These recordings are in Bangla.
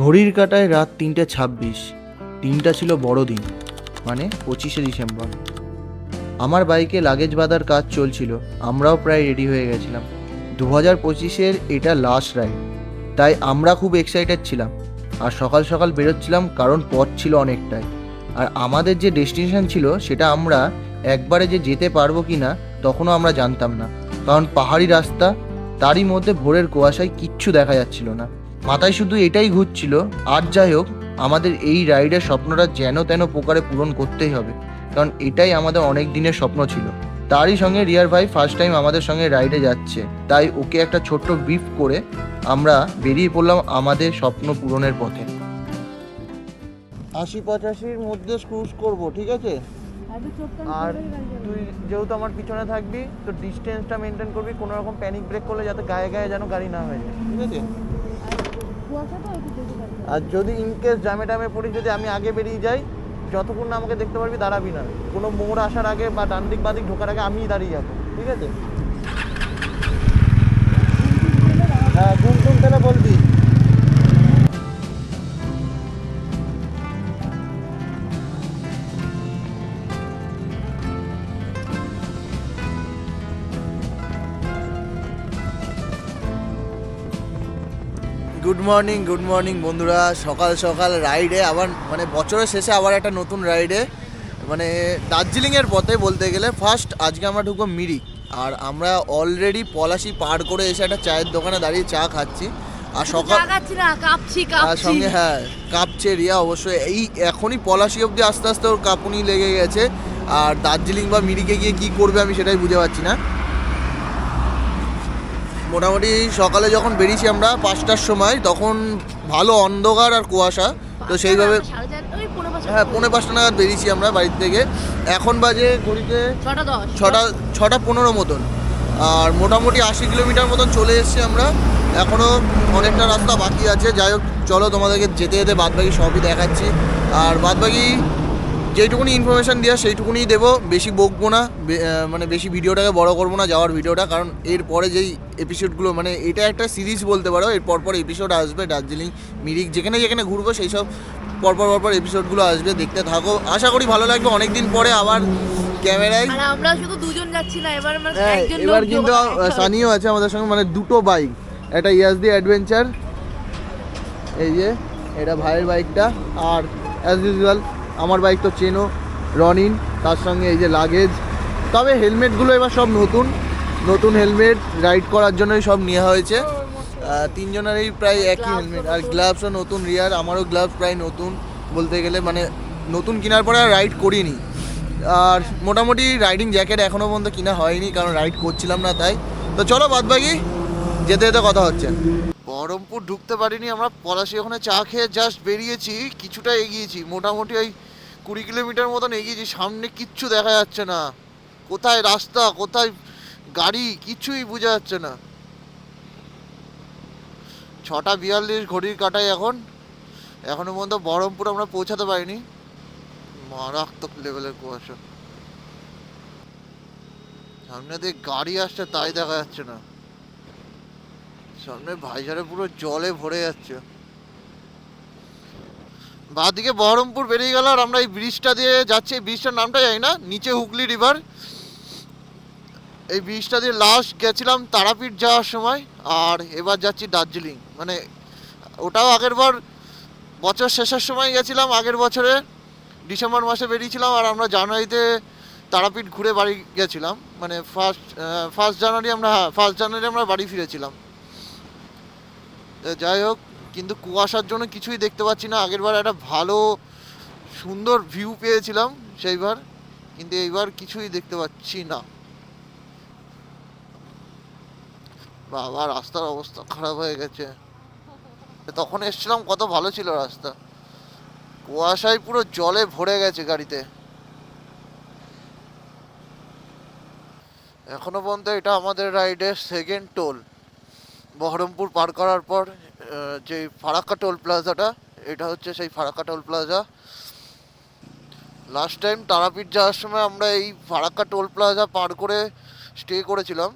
ঘড়ির কাটায় রাত তিনটে ছাব্বিশ। দিনটা ছিল বড়দিন মানে পঁচিশে ডিসেম্বর। আমার বাইকে লাগেজ বাঁধার কাজ চলছিল, আমরাও প্রায় রেডি হয়ে গেছিলাম। দু হাজার পঁচিশের এটা লাস্ট রাইড তাই আমরা খুব এক্সাইটেড ছিলাম। আর সকাল সকাল বেরোচ্ছিলাম কারণ পথ ছিল অনেকটাই। আর আমাদের যে ডেস্টিনেশন ছিল, সেটা আমরা একবারে যে যেতে পারব কি না তখনও আমরা জানতাম না। কারণ পাহাড়ি রাস্তা, তারই মধ্যে ভোরের কুয়াশায় কিচ্ছু দেখা যাচ্ছিল না। মাথায় শুধু এটাই ঘুরছিল আর যাই হোক আমাদের এই রাইডের স্বপ্নটা যেন তেন প্রকারে পূরণ করতেই হবে কারণ এটাই আমাদের অনেক দিনের স্বপ্ন ছিল। তারই সঙ্গে রিয়ার ভাই ফার্স্ট টাইম আমাদের সঙ্গে রাইডে যাচ্ছে তাই ওকে একটা ছোট্ট বিফ করে আমরা বেরিয়ে পড়লাম আমাদের স্বপ্ন পূরণের পথে। আশি পঁচাশির মধ্যে ক্রুজ করব ঠিক আছে? আর তুই যেহেতু আমার পিছনে থাকবি তো ডিস্টেন্সটা মেনটেন করবি কোনো রকম প্যানিক ব্রেক করলে যাতে গায়ে গায়ে যেন গাড়ি না হয়ে যায় ঠিক আছে? আর যদি ইন কেস জামে টামে পড়ি, যদি আমি আগে বেরিয়ে যাই, যতক্ষণ না আমাকে দেখতে পারবি, দাঁড়াবি না। কোনো মোড় আসার আগে বা ডান দিক বাদিক ঢোকার আগে আমিই দাঁড়িয়ে যাব, ঠিক আছে? হ্যাঁ ঘুম ঘুম তাহলে বলবি। গুড মর্নিং গুড মর্নিং বন্ধুরা। সকাল সকাল রাইডে আবার মানে বছরের শেষে আবার একটা নতুন রাইডে মানে দার্জিলিংয়ের পথে বলতে গেলে ফার্স্ট আজকে আমরা ঢুকবো মিরিক। আর আমরা অলরেডি পলাশি পার করে এসে একটা চায়ের দোকানে দাঁড়িয়ে চা খাচ্ছি। আর সকাল আর সঙ্গে হ্যাঁ কাঁপছে রিয়া অবশ্যই। এই এখনই পলাশি অবধি আস্তে আস্তে ওর কাঁপুনি লেগে গেছে। আর দার্জিলিং বা মিরিকে গিয়ে কি করবে আমি সেটাই বুঝে পাচ্ছি না। মোটামুটি সকালে যখন বেরিয়েছি আমরা পাঁচটার সময় তখন ভালো অন্ধকার আর কুয়াশা। তো সেইভাবে। হ্যাঁ পৌনে পাঁচটা নাগাদ বেরিয়েছি আমরা বাড়ির থেকে। এখন বাজে ঘড়িতে ছটা ছটা পনেরো মতন। আর মোটামুটি আশি কিলোমিটার মতন চলে এসেছি আমরা। এখনও অনেকটা রাস্তা বাকি আছে। যাই হোক চলো তোমাদেরকে যেতে যেতে বাদবাকি সবই দেখাচ্ছি। আর বাদবাকি যেইটুকুনি ইনফরমেশান দেওয়া সেইটুকুনি দেবো। বেশি বকবো না মানে বেশি ভিডিওটাকে বড় করব না যাওয়ার ভিডিওটা কারণ এরপরে যেই এপিসোডগুলো মানে এটা একটা সিরিজ বলতে পারো এর পরপর এপিসোড আসবে দার্জিলিং মিরিক যেখানে যেখানে ঘুরবো সেই সব পরপর পরপর এপিসোডগুলো আসবে দেখতে থাকো। আশা করি ভালো লাগবে অনেক দিন পরে আবার ক্যামেরায়। আমরা শুধু দুজন যাচ্ছি না এবার আমরা হ্যাঁ একজন এবার কিন্তু। সানিও আছে আমাদের সঙ্গে মানে দুটো বাইক একটা ইয়াসদি অ্যাডভেঞ্চার এই যে এটা ভাইয়ের বাইকটা আর অ্যাজ ইউজুয়াল আমার বাইক তো চেনো রনিন তার সঙ্গে এই যে লাগেজ তবে হেলমেটগুলো এবার সব নতুন নতুন হেলমেট রাইড করার জন্যই সব নেওয়া হয়েছে। তিনজনেরই প্রায় একই হেলমেট আর গ্লাভসও নতুন রিয়ার আমারও গ্লাভস প্রায় নতুন। বলতে গেলে মানে নতুন কেনার পরে আর রাইড করিনি। আর মোটামুটি রাইডিং জ্যাকেট এখনও পর্যন্ত কিনা হয়নি কারণ রাইড করছিলাম না তাই। তো চলো বাদ বাকি যেতে যেতে কথা হচ্ছে। বহরমপুর ঢুকতে পারিনি আমরা পলাশি ওখানে চা খেয়ে জাস্ট বেরিয়েছি কিছুটা এগিয়েছি। মোটামুটি ওই কুড়ি কিলোমিটার মতন এগিয়েছি সামনে কিচ্ছু দেখা যাচ্ছে না। কোথায় রাস্তা, কোথায় গাড়ি, কিছুই বোঝা যাচ্ছে না। ছটা বিয়াল্লিশ ঘড়ির কাটায় এখন। এখনও পর্যন্ত বহরমপুর আমরা পৌঁছাতে পারিনি। মারাত্মক লেভেলের কুয়াশা। সামনে দিয়ে গাড়ি আসছে, তাই দেখা যাচ্ছে না। সামনে ভাইজারে পুরো জলে ভরে যাচ্ছে। বাঁদিকে বহরমপুর বেরিয়ে গেল আর আমরা এই ব্রিজটা দিয়ে যাচ্ছি। এই ব্রিজটার নামটা জানি না, নিচে হুগলি রিভার। এই ব্রিজটা দিয়ে লাস্ট গেছিলাম তারাপীঠ যাওয়ার সময় আর এবার যাচ্ছি দার্জিলিং। মানে ওটাও আগের বার বছর শেষের সময় গেছিলাম, আগের বছরে ডিসেম্বর মাসে বেরিয়েছিলাম আর আমরা জানুয়ারিতে তারাপীঠ ঘুরে বাড়ি গেছিলাম। মানে ফার্স্ট ফার্স্ট জানুয়ারি আমরা হ্যাঁ ফার্স্ট জানুয়ারি আমরা বাড়ি ফিরেছিলাম। যাই হোক কিন্তু কুয়াশার জন্য কিছুই দেখতে পাচ্ছি না। আগেরবার একটা ভালো, সুন্দর ভিউ পেয়েছিলাম সেইবার, কিন্তু এইবার কিছুই দেখতে পাচ্ছি না। বাবা, রাস্তার অবস্থা খারাপ হয়ে গেছে। তখন এসছিলাম, কত ভালো ছিল রাস্তা। কুয়াশায় পুরো জলে ভরে গেছে গাড়িতে। এখনও পর্যন্ত এটা আমাদের রাইডের সেকেন্ড টোল বহরমপুর পার করার পর যে ফারাক্কা টোল প্লাজাটা, এটা হচ্ছে সেই Farakka toll plaza. Last time Tarapith যাওয়ার সময় আমরা এই ফারাক্কা টোল প্লাজা পার করে স্টে করেছিলাম।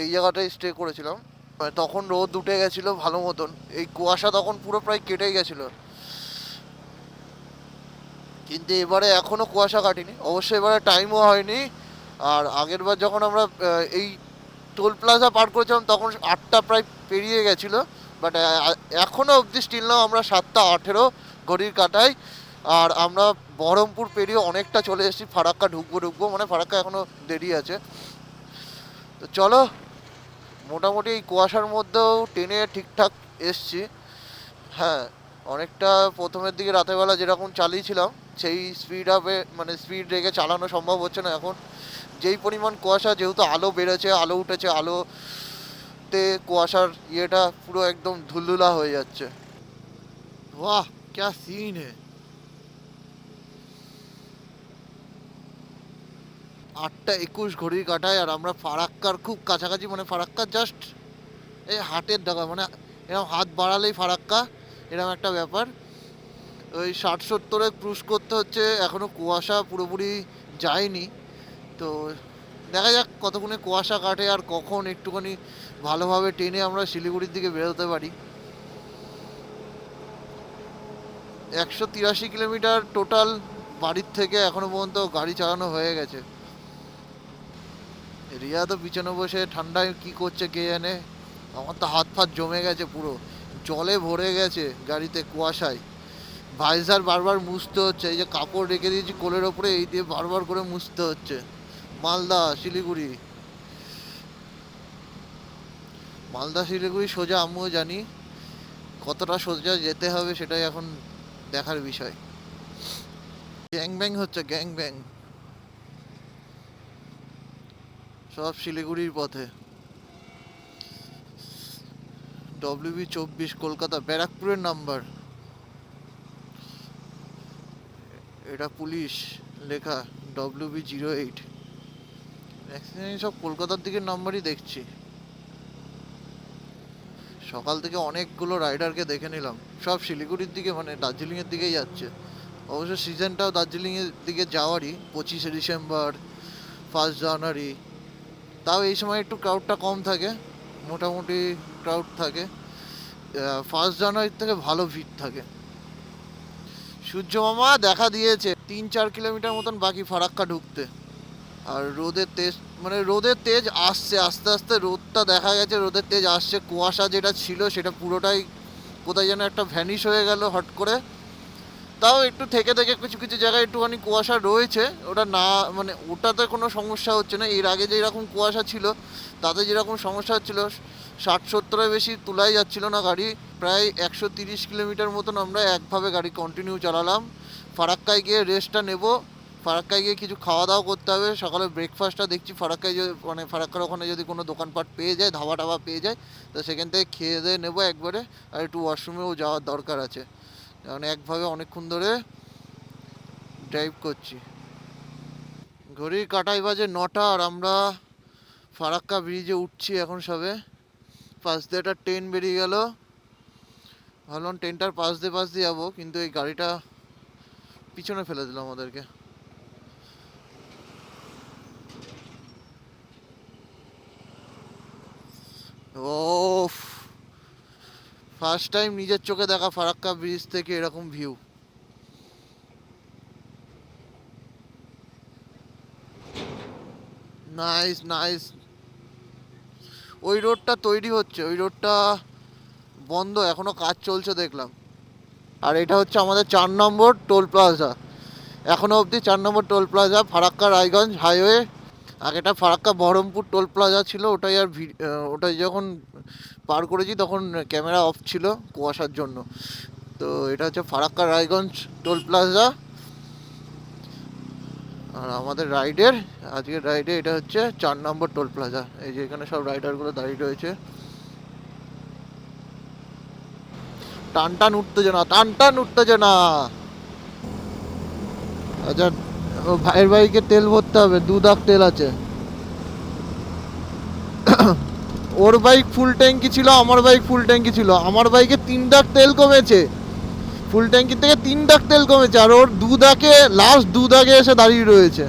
এই জায়গাটায় স্টে করেছিলাম। মানে তখন রোদ উঠে গেছিল ভালো মতন। এই কুয়াশা তখন পুরো প্রায় কেটে গেছিল। কিন্তু এবারে এখনও কুয়াশা কাটেনি। অবশ্যই এবারে টাইমও হয়নি। আর আগের বার যখন আমরা এই টোল প্লাজা পার করেছিলাম, তখন আটটা প্রায় পেরিয়ে গেছিল। বাট এখনও অবধি স্টিল নাও, আমরা সাতটা আঠেরো ঘড়ির কাটাই। আর আমরা বহরমপুর পেরিয়ে অনেকটা চলে এসেছি, ফারাক্কা ঢুকবো ঢুকবো মানে ফারাক্কা এখনও দেরি আছে। তো চলো, মোটামুটি এই কুয়াশার মধ্যেও ট্রেনে ঠিকঠাক এসছি। হ্যাঁ অনেকটা প্রথমের দিকে রাতের বেলা যেরকম চালিয়েছিলাম, সেই স্পিড আপে মানে স্পিড রেখে চালানো সম্ভব হচ্ছে না এখন। যেই পরিমাণ কুয়াশা, যেহেতু আলো বেড়েছে, আলো উঠেছে আলোতে কুয়াশার ইয়েটা পুরো একদম ধুলধুলা হয়ে যাচ্ছে। বাহ, ক্যা সিন হে। আটটা একুশ ঘড়ির কাটায় আর আমরা ফারাক্কার খুব কাছাকাছি মানে ফারাক্কা জাস্ট এই হাটের দেখা মানে এরকম হাত বাড়ালেই ফারাক্কা এরকম একটা ব্যাপার। ওই ষাট সত্তরে ক্রুজ করতে হচ্ছে এখনও কুয়াশা পুরোপুরি যায়নি। তো দেখা যাক কতক্ষণে কুয়াশা কাটে আর কখন একটুখানি ভালোভাবে ট্রেনে আমরা শিলিগুড়ির দিকে বেরোতে পারি। একশো তিরাশি কিলোমিটার টোটাল বাড়ির থেকে এখনও পর্যন্ত গাড়ি চালানো হয়ে গেছে। রিয়া তো পিছনে বসে ঠান্ডায় কি করছে কে জানে? আমার তো হাত ফাত জমে গেছে পুরো। জলে ভরে গেছে গাড়িতে কুয়াশায়। ভাইজার বারবার মুছতে হচ্ছে, এই যে কাপড় রেখে দিয়েছি কোলের ওপরে, এই দিয়ে বারবার করে মুছতে হচ্ছে। মালদা, শিলিগুড়ি। মালদা শিলিগুড়ি সোজা, আমিও জানি কতটা সোজা যেতে হবে সেটাই এখন দেখার বিষয়। গ্যাং ব্যাং হচ্ছে গ্যাং ব্যাং। সব শিলিগুড়ির পথে। ডব্লিউবি চব্বিশ, কলকাতা, ব্যারাকপুরের নাম্বার। এটা পুলিশ লেখা ডব্লিউবি জিরো এইট ম্যাক্সিমাম সব কলকাতার দিকের নাম্বারই দেখছি। সকাল থেকে অনেকগুলো রাইডারকে দেখে নিলাম। সব শিলিগুড়ির দিকে মানে দার্জিলিংয়ের দিকেই যাচ্ছে। অবশ্য সিজনটাও দার্জিলিংয়ের দিকে যাওয়ারই, পঁচিশে ডিসেম্বর ফার্স্ট জানুয়ারি। তাও এই সময় একটু ক্রাউডটা কম থাকে, মোটামুটি ক্রাউড থাকে। ফার্স্ট জানুয়ারির থেকে ভালো ভিড় থাকে। সূর্য মামা দেখা দিয়েছে, তিন চার কিলোমিটার মতন বাকি ফারাক্কা ঢুকতে। আর রোদের তেজ মানে রোদের তেজ আসছে, আস্তে আস্তে রোদটা দেখা গেছে, রোদের তেজ আসছে, কুয়াশা যেটা ছিল সেটা পুরোটাই কোথায় যেন একটা ভ্যানিশ হয়ে গেল হট করে। তাও একটু থেকে থেকে কিছু কিছু জায়গায় একটুখানি কুয়াশা রয়েছে, ওটা না মানে ওটাতে কোনো সমস্যা হচ্ছে না। এর আগে যেরকম কুয়াশা ছিল, তাতে যেরকম সমস্যা হচ্ছিল, ষাট সত্তরের বেশি তোলাই যাচ্ছিল না গাড়ি, প্রায় একশো তিরিশ কিলোমিটার মতন আমরা একভাবে গাড়ি কন্টিনিউ চালালাম। ফারাক্কায় গিয়ে রেস্টটা নেব। ফারাক্কায় গিয়ে কিছু খাওয়া দাওয়া করতে হবে। সকালে ব্রেকফাস্টটা দেখছি ফারাক্কায় যদি মানে ফারাক্কার ওখানে যদি কোনো দোকানপাট পেয়ে যায় ধাবা টাবা পেয়ে যায়, তো সেখান থেকে খেয়ে দিয়ে নেব একবারে। আর একটু ওয়াশরুমেও যাওয়ার দরকার আছে। কারণ একভাবে অনেকক্ষণ ধরে ড্রাইভ করছি। ঘড়ির কাটাই বাজে নটা আর আমরা ফারাক্কা ব্রিজে উঠছি এখন সবে। পাশ দিয়ে একটা ট্রেন বেরিয়ে গেল। ভাবলাম ট্রেনটার পাশ দিয়ে পাশ দিয়ে যাব, কিন্তু এই গাড়িটা পিছনে ফেলে দিল আমাদেরকে ও ফার্স্ট টাইম নিজের চোখে দেখা ফারাক্কা ব্রিজ থেকে এরকম ভিউ নাইস নাইস ওই রোডটা তৈরি হচ্ছে, ওই রোডটা বন্ধ, এখনও কাজ চলছে দেখলাম। আর এটা হচ্ছে আমাদের চার নম্বর টোল প্লাজা এখনও অবধি চার নম্বর toll plaza Farakka Raiganj highway আগেটা Farakka Baharampur toll plaza ছিল, ওটাই আর ওটাই যখন পার করেছি তখন ক্যামেরা অফ ছিল কুয়াশার জন্য। তো এটা হচ্ছে ফারাক্কা রায়গঞ্জ টোল প্লাজা। আর আমাদের রাইডের, আজকের রাইডে এটা হচ্ছে চার নম্বর টোল প্লাজা। এই যে এখানে সব রাইডারগুলো দাঁড়িয়ে রয়েছে। টান টান উঠতেছে না টান টান উঠতেছে না আচ্ছা ভাইয়ের বাইকে তেল ভরতে হবে, দু দাগ তেল আছে। ওর বাইক ফুল ট্যাঙ্কি ছিল, আমার বাইক ফুল ট্যাঙ্কি ছিল। আমার বাইকে তিন দাগ তেল কমেছে। ফুল ট্যাঙ্কি থেকে তিন দাগ তেল কমেছে, আর ওর দু দাগে লাস্ট দু দাগে এসে দাঁড়িয়ে রয়েছে।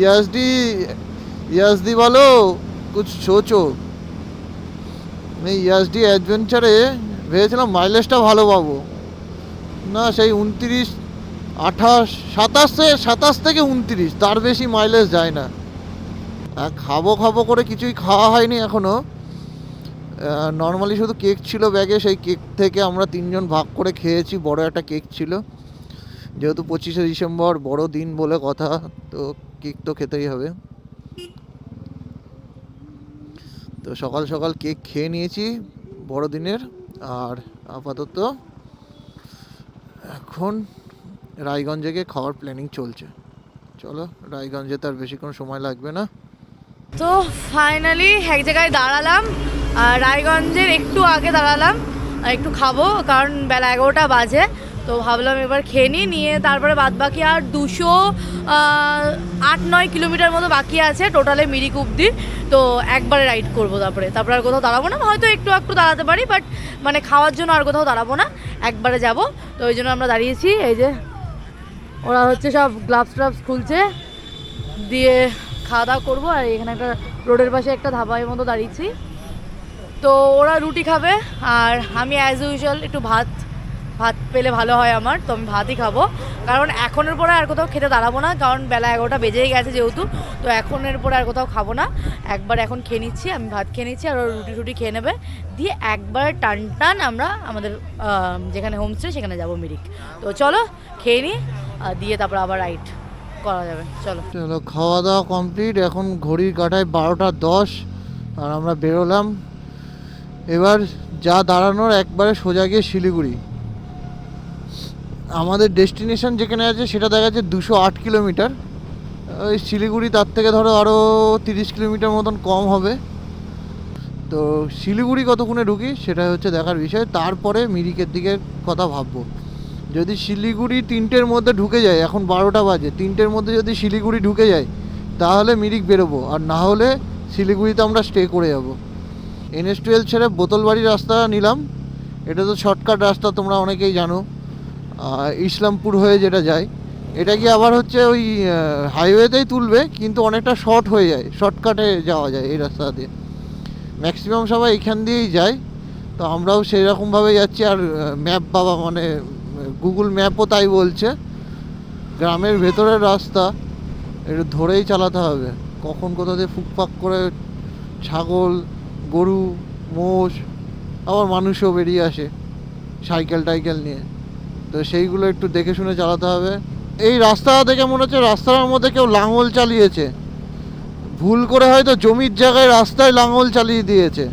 ইয়াসডি ইয়াসদি বলো, কুছ সোচো। এই ইয়াসডি অ্যাডভেঞ্চারে ভেবেছিলাম মাইলেজটা ভালো পাবো। না, সেই উনত্রিশ, আঠাশ, সাতাশে সাতাশ থেকে উনত্রিশ, তার বেশি মাইলেজ যায় না। খাব খাব করে কিছুই খাওয়া হয়নি এখনও নর্মালি শুধু কেক ছিল ব্যাগে সেই কেক থেকে আমরা তিনজন ভাগ করে খেয়েছি, বড় একটা কেক ছিল। যেহেতু পঁচিশে ডিসেম্বর, বড় দিন বলে কথা, তো কেক তো খেতেই হবে। তো সকাল সকাল কেক খেয়ে নিয়েছি, বড়দিনের, আর আপাতত এখন রায়গঞ্জে গিয়ে খাওয়ার প্ল্যানিং চলছে। চলো, রায়গঞ্জে তার বেশিক্ষণ সময় লাগবে না। তো ফাইনালি এক জায়গায় দাঁড়ালাম, আর রায়গঞ্জের একটু আগে দাঁড়ালাম একটু খাব, কারণ বেলা এগারোটা বাজে। তো ভাবলাম এবার খেয়ে নিই, নিয়ে তারপরে বাদ বাকি আর দুশো আট নয় কিলোমিটার মতো বাকি আছে টোটালে মিরিক অব্দি তো একবারে রাইড করব তারপরে। তারপরে আর কোথাও দাঁড়াবো না, হয়তো একটু একটু দাঁড়াতে পারি বাট মানে খাওয়ার জন্য আর কোথাও দাঁড়াবো না। একবারে যাব। তো ওই জন্য আমরা দাঁড়িয়েছি, এই যে ওরা হচ্ছে সব গ্লাভস ট্লাভস খুলছে, দিয়ে খাওয়া দাওয়া করব, আর এখানে একটা রোডের পাশে একটা ধাবায় মতো দাঁড়িয়েছি। তো ওরা রুটি খাবে, আর আমি অ্যাজ ইউজুয়াল একটু ভাত ভাত পেলে ভালো হয় আমার, তো আমি ভাতই খাব। কারণ এখনের পরে আর কোথাও খেতে দাঁড়াবো না, কারণ বেলা এগারোটা বেজেই গেছে যেহেতু, তো এখনের পরে আর কোথাও খাব না। একবার এখন খেয়ে নিচ্ছি, আমি ভাত খেয়ে নিচ্ছি, আর রুটি টুটি খেয়ে নেবে। দিয়ে একবার টান টান আমরা আমাদের যেখানে হোমস্টে সেখানে যাব মিরিক। তো চলো, খেয়ে নিই দিয়ে তারপর আবার রাইড করা যাবে। চলো। চলো খাওয়া দাওয়া কমপ্লিট এখন ঘড়ির কাটায় বারোটা দশ, আর আমরা বেরোলাম। এবার যা দাঁড়ানোর একবারে সোজা গিয়ে শিলিগুড়ি। আমাদের ডেস্টিনেশন যেখানে আছে, সেটা দেখা যাচ্ছে দুশো আট কিলোমিটার। ওই শিলিগুড়ি তার থেকে ধরো আরও তিরিশ কিলোমিটার মতন কম হবে। তো শিলিগুড়ি কতক্ষণে ঢুকি, সেটা হচ্ছে দেখার বিষয়। তারপরে মিরিকের দিকের কথা ভাববো। যদি শিলিগুড়ি তিনটের মধ্যে ঢুকে যায়, এখন বারোটা বাজে, তিনটের মধ্যে যদি শিলিগুড়ি ঢুকে যায়, তাহলে মিরিক বেরোবো। আর না হলে শিলিগুড়িতে আমরা স্টে করে যাব। এনএস টুয়েলভ ছেড়ে বোতলবাড়ি রাস্তা নিলাম। এটা তো শর্টকাট রাস্তা, তোমরা অনেকেই জানো। ইসলামপুর হয়ে যেটা যায়, এটা কি আবার হচ্ছে ওই হাইওয়েতেই তুলবে? কিন্তু অনেকটা শর্ট হয়ে যায় শর্টকাটে যাওয়া যায় এই রাস্তা দিয়ে। ম্যাক্সিমাম সবাই এখান দিয়েই যায়। তো আমরাও সেই রকমভাবে যাচ্ছি, আর ম্যাপ বাবা মানে গুগল ম্যাপও তাই বলছে। গ্রামের ভেতরের রাস্তা এটা ধরেই চালাতে হবে। কখন কোথা দিয়ে ফুকফাক করে, ছাগল, গরু, মোষ, আবার মানুষও বেরিয়ে আসে সাইকেল টাইকেল নিয়ে। তো সেইগুলো একটু দেখে শুনে চালাতে হবে। এই রাস্তা দেখে মনে হচ্ছে রাস্তার মধ্যে কেউ লাঙল চালিয়েছে। ভুল করে হয়তো জমির জায়গায় রাস্তায় লাঙল চালিয়ে দিয়েছে।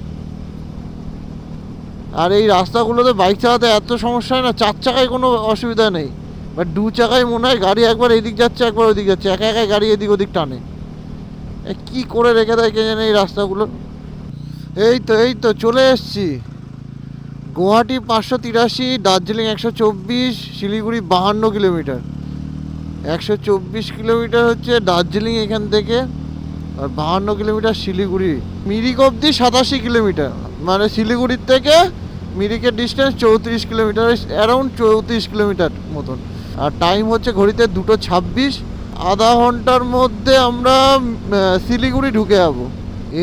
আর এই রাস্তাগুলোতে বাইক চালাতে এত সমস্যা হয় না, চার চাকায় কোনো অসুবিধা নেই। বাট দু চাকায় মনে হয় গাড়ি একবার এদিক যাচ্ছে, একবার ওদিক যাচ্ছে, একা একাই গাড়ি এদিক ওদিক টানে। কি করে রেখে দেয় কে জানে এই রাস্তাগুলো? এই তো এই তো, চলে এসছি। গুয়াহাটি পাঁচশো তিরাশি, দার্জিলিং একশো চব্বিশ, শিলিগুড়ি বাহান্ন কিলোমিটার। একশো চব্বিশ কিলোমিটার হচ্ছে দার্জিলিং এখান থেকে, আর বাহান্ন কিলোমিটার শিলিগুড়ি। মিরিক অবধি সাতাশি কিলোমিটার মানে শিলিগুড়ির থেকে মিরিকের ডিস্টেন্স চৌত্রিশ কিলোমিটার অ্যারাউন্ড চৌত্রিশ কিলোমিটার মতন। আর টাইম হচ্ছে ঘড়িতে দুটো ছাব্বিশ। আধা ঘণ্টার মধ্যে আমরা শিলিগুড়ি ঢুকে যাব।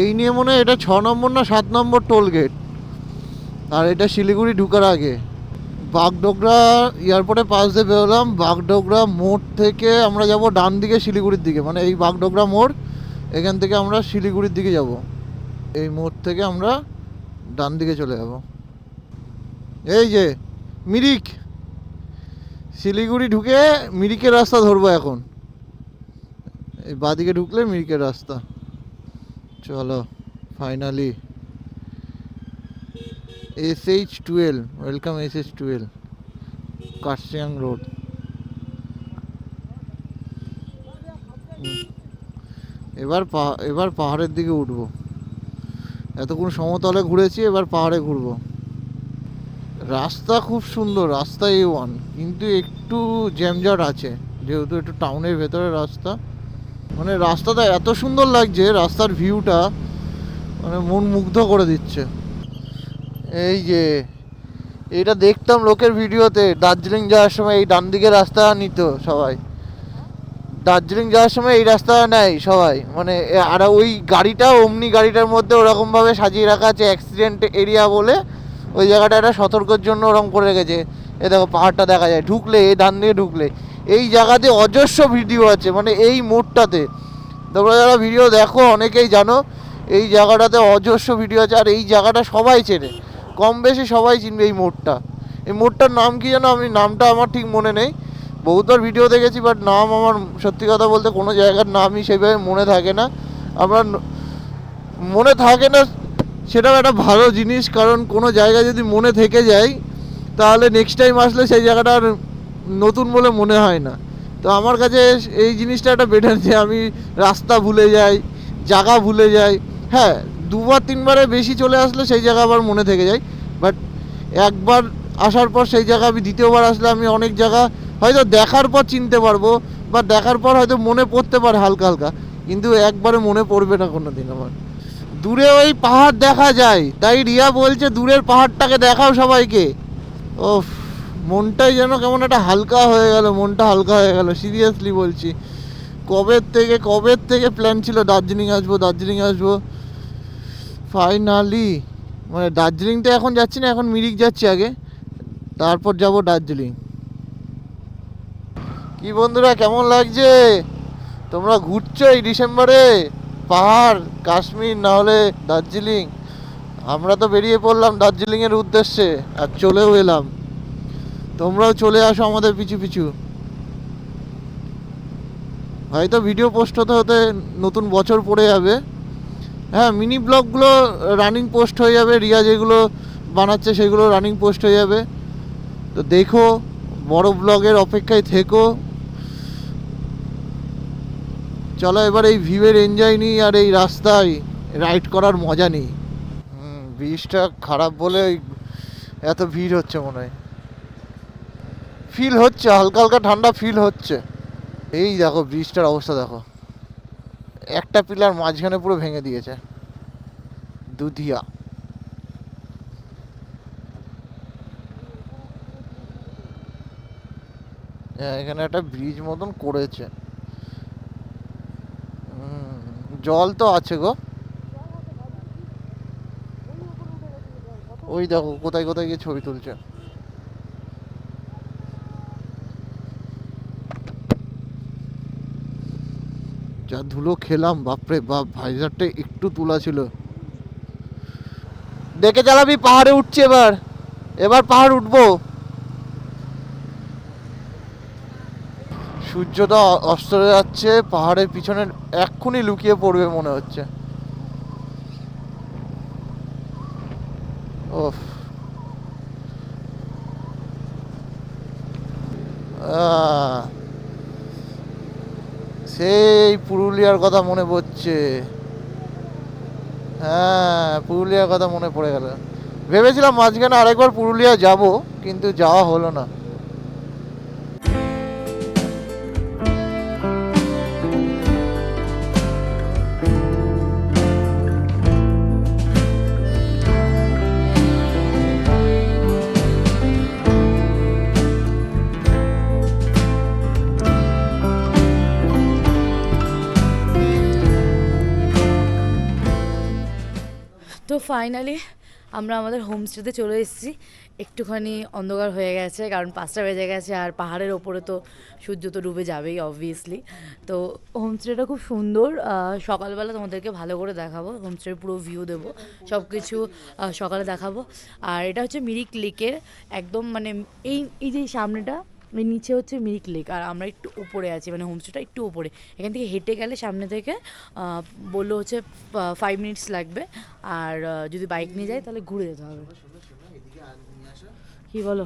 এই নিয়ে মনে হয় এটা ছ নম্বর না সাত নম্বর টোল গেট আর এটা শিলিগুড়ি ঢুকার আগে। বাগডোগরা এয়ারপোর্টে পাশ দিয়ে বেরোলাম। বাগডোগরা মোড় থেকে আমরা যাব ডান দিকে শিলিগুড়ির দিকে। মানে এই বাগডোগরা মোড়, এখান থেকে আমরা শিলিগুড়ির দিকে যাব। এই মোড় থেকে আমরা ডান দিকে চলে যাব। এই যে, মিরিক। শিলিগুড়ি ঢুকে মিরিকের রাস্তা ধরবো এখন। এই বাদিকে ঢুকলে মিরিকের রাস্তা। চলো finally S H twelve welcome S H twelve Kurseong road এবার এবার পাহাড়ের দিকে উঠবো। এতক্ষণ সমতলে ঘুরেছি, এবার পাহাড়ে ঘুরবো। রাস্তা খুব সুন্দর, রাস্তা এ ওয়ান কিন্তু একটু জ্যামজট আছে, যেহেতু একটু টাউনের ভেতরে রাস্তা। মানে রাস্তাটা এত সুন্দর লাগছে, রাস্তার ভিউটা মানে মন মুগ্ধ করে দিচ্ছে। এই যে, এটা দেখতাম লোকের ভিডিওতে, দার্জিলিং যাওয়ার সময় এই ডান দিকে রাস্তা নিত সবাই। দার্জিলিং যাওয়ার সময় এই রাস্তা নেয় সবাই মানে আর ওই গাড়িটা, অমনি গাড়িটার মধ্যে ওরকমভাবে সাজিয়ে রাখা আছে অ্যাক্সিডেন্ট এরিয়া বলে, ওই জায়গাটা একটা সতর্কের জন্য ওরকম করে রেখেছে। এ দেখো, পাহাড়টা দেখা যায়, ঢুকলে এই ডান দিয়ে ঢুকলে। এই জায়গাতে অজস্র ভিডিও আছে মানে এই মোড়টাতে। তোমরা যারা ভিডিও দেখো, অনেকেই জানো, এই জায়গাটাতে অজস্র ভিডিও আছে, আর এই জায়গাটা সবাই চেনে। কম বেশি সবাই চিনবে এই মোড়টা। এই মোড়টার নাম কি জানো আমি নামটা আমার ঠিক মনে নেই। বহুতবার ভিডিও দেখেছি বাট নাম আমার সত্যি কথা বলতে কোনো জায়গার নামই সেভাবে মনে থাকে না। আমরা মনে থাকে না সেটাও একটা ভালো জিনিস, কারণ কোনো জায়গা যদি মনে থেকে যায়, তাহলে নেক্সট টাইম আসলে সেই জায়গাটা আর নতুন বলে মনে হয় না। তো আমার কাছে এই জিনিসটা একটা বেটার যে আমি রাস্তা ভুলে যাই, জায়গা ভুলে যাই। হ্যাঁ দুবার, তিনবারে বেশি চলে আসলে সেই জায়গা আবার মনে থেকে যায়। বাট একবার আসার পর সেই জায়গা আমি, দ্বিতীয়বার আসলে আমি অনেক জায়গা হয়তো দেখার পর চিনতে পারব, বা দেখার পর হয়তো মনে পড়তে পারে হালকা হালকা। কিন্তু একবারে মনে পড়বে না কোনো দিন আমার। দূরে ওই পাহাড় দেখা যায়। তাই রিয়া বলছে, দূরের পাহাড়টাকে দেখাও সবাইকে। ও মনটাই যেন কেমন একটা হালকা হয়ে গেল, মনটা হালকা হয়ে গেল। সিরিয়াসলি বলছি। কবের থেকে কবের থেকে প্ল্যান ছিল দার্জিলিং আসব দার্জিলিং আসব? ফাইনালি মানে দার্জিলিংটা এখন যাচ্ছি না, এখন মিরিক যাচ্ছি আগে। তারপর যাব দার্জিলিং। কি বন্ধুরা, কেমন লাগছে? তোমরা ঘুরছো এই ডিসেম্বরে? পাহাড়, কাশ্মীর, না হলে দার্জিলিং। আমরা তো বেরিয়ে পড়লাম দার্জিলিংয়ের উদ্দেশ্যে, আর চলেও এলাম। তোমরাও চলে আসো আমাদের পিছু পিছু। হয়তো ভিডিও পোস্ট হতে হতে নতুন বছর পড়ে যাবে। হ্যাঁ মিনি ব্লগগুলো রানিং পোস্ট হয়ে যাবে, রিয়া যেগুলো বানাচ্ছে সেগুলো রানিং পোস্ট হয়ে যাবে। তো দেখো, বড় ব্লগের অপেক্ষায় থেকো। চলো এবার এই ভিউয়ের এনজয় নিই আর এই রাস্তায় রাইড করার মজা নেই। ব্রিজটা খারাপ বলে এত ভিড় হচ্ছে মনে হয়। ফিল হচ্ছে, হালকা হালকা ঠান্ডা ফিল হচ্ছে। এই দেখো ব্রিজটার অবস্থা দেখো। একটা পিলার মাঝখানে পুরো ভেঙে দিয়েছে। দুধিয়া। হ্যাঁ, এখানে একটা ব্রিজ মতন করেছে। জল তো আছে গো। ওই দেখো কোথায় কোথায় গিয়ে ছবি তুলছে। যা ধুলো খেলাম, বাপরে বাপ, ভাইজারটা একটু তোলা ছিল। দেখে চালাবি, পাহাড়ে উঠছি এবার। এবার পাহাড় উঠবো। সূর্যটা অস্ত যাচ্ছে, পাহাড়ের পিছনে এক্ষুনি লুকিয়ে পড়বে মনে হচ্ছে। পুরুলিয়ার কথা মনে পড়ছে। হ্যাঁ পুরুলিয়ার কথা মনে পড়ে গেল। ভেবেছিলাম মাঝখানে আরেকবার পুরুলিয়া যাব, কিন্তু যাওয়া হলো না। ফাইনালি আমরা আমাদের হোমস্টেতে চলে এসেছি। একটুখানি অন্ধকার হয়ে গেছে, কারণ পাঁচটা বেজে গেছে আর পাহাড়ের ওপরে তো সূর্য তো ডুবে যাবেই অবভিয়াসলি তো হোমস্টেটা খুব সুন্দর। সকালবেলা তোমাদেরকে ভালো করে দেখাবো হোমস্টের পুরো ভিউ দেবো সব কিছু সকালে দেখাবো। আর এটা হচ্ছে মিরিক লেকের একদম মানে এই এই যে সামনেটা এর নিচে হচ্ছে মিরিক লেক আর আমরা একটু উপরে আছি মানে হোমস্টেটা একটু উপরে। এখান থেকে হেঁটে গেলে সামনে থেকে বলল হচ্ছে ফাইভ মিনিটস লাগবে। আর যদি বাইক নিয়ে যায় তাহলে ঘুরে যেতে হবে। কি বলো?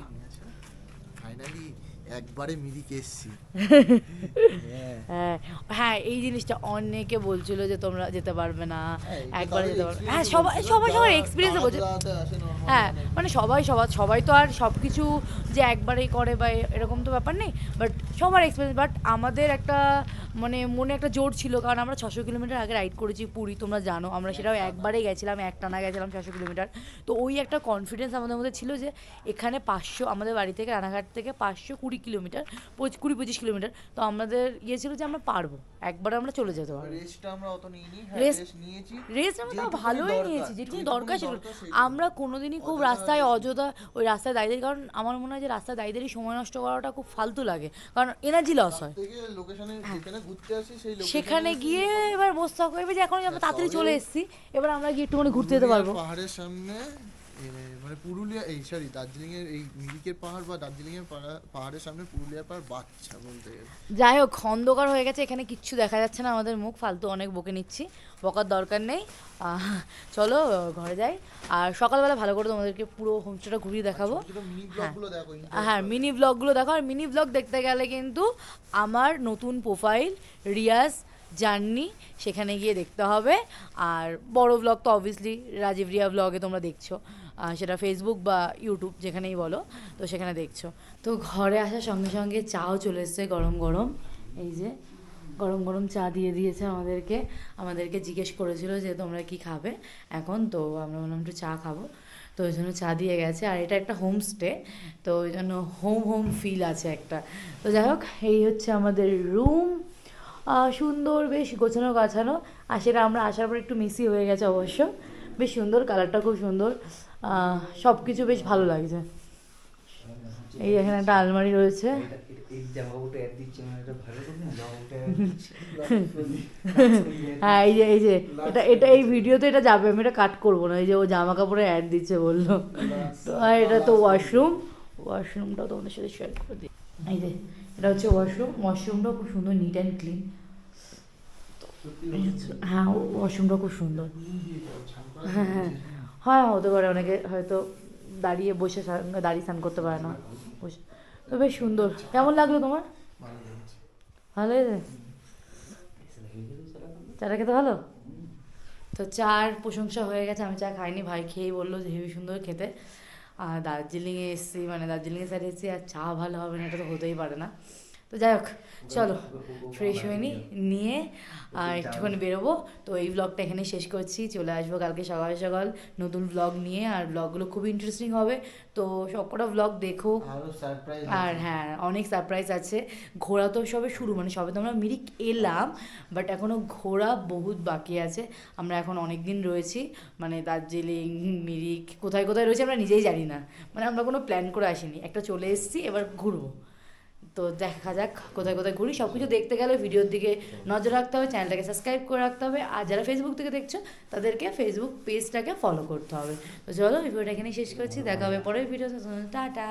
ফাইনালি একবারে মিরিকে এসছি। হ্যাঁ। হ্যাঁ এই জিনিসটা অনেকে বলছিল যে তোমরা যেতে পারবে না একবারে একবার যেতে পারবে হ্যাঁ সবাই সবাই সবার এক্সপিরিয়েন্স বলছে। হ্যাঁ মানে সবাই সবার সবাই তো আর সব কিছু যে একবারেই করে বা এরকম তো ব্যাপার নেই বাট সবার এক্সপিরিয়েন্স বাট আমাদের একটা মানে মনে একটা জোর ছিল কারণ আমরা ছশো কিলোমিটার আগে রাইড করেছি পুরী তোমরা জানো। আমরা সেটাও একবারে গেছিলাম একটানা গেছিলাম ছশো কিলোমিটার। তো ওই একটা কনফিডেন্স আমাদের মধ্যে ছিল যে এখানে পাঁচশো আমাদের বাড়ি থেকে রানাঘাট থেকে পাঁচশো কুড়ি কিলোমিটার কুড়ি পঁচিশ কিলোমিটার। তো আমাদের ইয়ে ছিল যে আমরা পারব একবারে আমরা চলে যেতে পারব। রেস্টটা আমরা অত নিইনি হ্যাঁ Rest- রেস্ট আমরা তাও ভালোই নিয়েছি যেটুকু দরকার সেটুকু। আমরা কোনোদিনই খুব রাস্তায় অযথা ওই রাস্তায় দাঁড়িয়ে থাকি, কারণ আমার মনে হয় যে রাস্তায় দাঁড়িয়ে সময় নষ্ট করাটা খুব ফালতু লাগে। কারণ এনার্জি লস হয়। location সেখানে গিয়ে এবার বসতে হবে যে এখন আমরা হ্যাঁ, তাড়াতাড়ি চলে এসেছি। এবার আমরা গিয়ে একটুখানি ঘুরতে যেতে পারব। পাহাড়ের সামনে মানে পুরুলিয়া এই সরি দার্জিলিং এর এই মিরিকের পাহাড় বা দার্জিলিং এর পাহাড়ের সামনে পুরুলিয়ার পাহাড় বাচ্চা বলতে গেলে। যাই হোক অন্ধকার হয়ে গেছে এখানে কিচ্ছু দেখা যাচ্ছে না আমাদের মুখ ফালতু অনেক বকে নিচ্ছি বকার দরকার নেই। চলো ঘরে যাই। আর সকালবেলা ভালো করে তোমাদেরকে পুরো হোমস্টেটা ঘুরিয়ে দেখাবো। মিনি ব্লগগুলো দেখো হ্যাঁ মিনি ব্লগগুলো দেখো। আর মিনি ব্লগ দেখতে গেলে কিন্তু আমার নতুন প্রোফাইল রিয়াজ জার্নি, সেখানে গিয়ে দেখতে হবে। আর বড় ব্লগ তো অবভিয়াসলি রাজীব রিয়া ব্লগে তোমরা দেখছ। সেটা ফেসবুক বা ইউটিউব যেখানেই বলো, তো সেখানে দেখছ। তো ঘরে আসার সঙ্গে সঙ্গে চাও চলে এসছে গরম গরম। এই যে, গরম গরম চা দিয়ে দিয়েছে আমাদেরকে। আমাদেরকে জিজ্ঞেস করেছিল যে তোমরা কি খাবে? এখন তো আমরা বললাম একটু চা খাব। তো ওই জন্য চা দিয়ে গেছে। আর এটা একটা হোমস্টে তো ওই জন্য হোম হোম ফিল আছে একটা। তো যাই হোক, এই হচ্ছে আমাদের রুম সুন্দর, বেশ গোছানো গাছানো। আর সেটা আমরা আসার পর একটু মিসি হয়ে গেছে অবশ্য। বেশ সুন্দর কালারটা খুব সুন্দর। সব কিছু বেশ ভালো লাগছে। এই এখানে একটা আলমারি রয়েছে। হ্যাঁ এই যে এই যে, এটা এটা এই ভিডিওতে এটা যাবে, আমি এটা কাট করব না। এই যে ও জামা কাপড়ে অ্যাড দিচ্ছে বলল। তো এটা তো ওয়াশরুম ওয়াশরুমটাও তোমাদের সাথে শেয়ার করে দিই। এই যে এটা হচ্ছে ওয়াশরুম ওয়াশরুমটাও খুব সুন্দর নিট অ্যান্ড ক্লিন হ্যাঁ ওয়াশরুমটা খুব সুন্দর। হ্যাঁ হ্যাঁ হ্যাঁ হতে পারে, অনেকে হয়তো দাঁড়িয়ে বসে দাঁড়িয়ে স্নান করতে পারে না। বসে। তো বেশ সুন্দর। কেমন লাগল তোমার? ভালো চাটা খেতে ভালো? তো চার প্রশংসা হয়ে গেছে, আমি চা খাইনি, ভাই খেয়েই বলল যে হেবি সুন্দর খেতে। আর দার্জিলিংয়ে এসেছি মানে দার্জিলিংয়ের সাইডে এসেছি, আর চা ভালো হবে না, এটা তো হতেই পারে না। তো যাই হোক চলো ফ্রেশ হয়ে নি নিয়ে আর একটুখানি বেরোবো। তো এই ব্লগটা এখানে শেষ করছি চলে আসব কালকে সকাল সকাল নতুন ব্লগ নিয়ে। আর ব্লগগুলো খুব ইন্টারেস্টিং হবে। তো সবকটা ব্লগ দেখো। আর হ্যাঁ অনেক সারপ্রাইজ আছে। ঘোরা তো সবে শুরু মানে সবে তো আমরা মিরিক এলাম বাট এখনও ঘোরা বহুত বাকি আছে। আমরা এখন অনেক দিন রয়েছি মানে দার্জিলিং মিরিক কোথায় কোথায় রয়েছে আমরা নিজেই জানি না। মানে আমরা কোনো প্ল্যান করে আসিনি। একটা চলে এসেছি এবার ঘুরবো। তো দেখা যাক, কোথায় কোথায় ঘুরি। সব কিছু দেখতে গেলে ভিডিওর দিকে নজর রাখতে হবে, চ্যানেলটাকে সাবস্ক্রাইব করে রাখতে হবে। আর যারা ফেসবুক থেকে দেখছ, তাদেরকে ফেসবুক পেজটাকে ফলো করতে হবে। তো চলো ভিডিওটা এখানেই শেষ করছি। দেখা হবে পরের ভিডিও টাটা!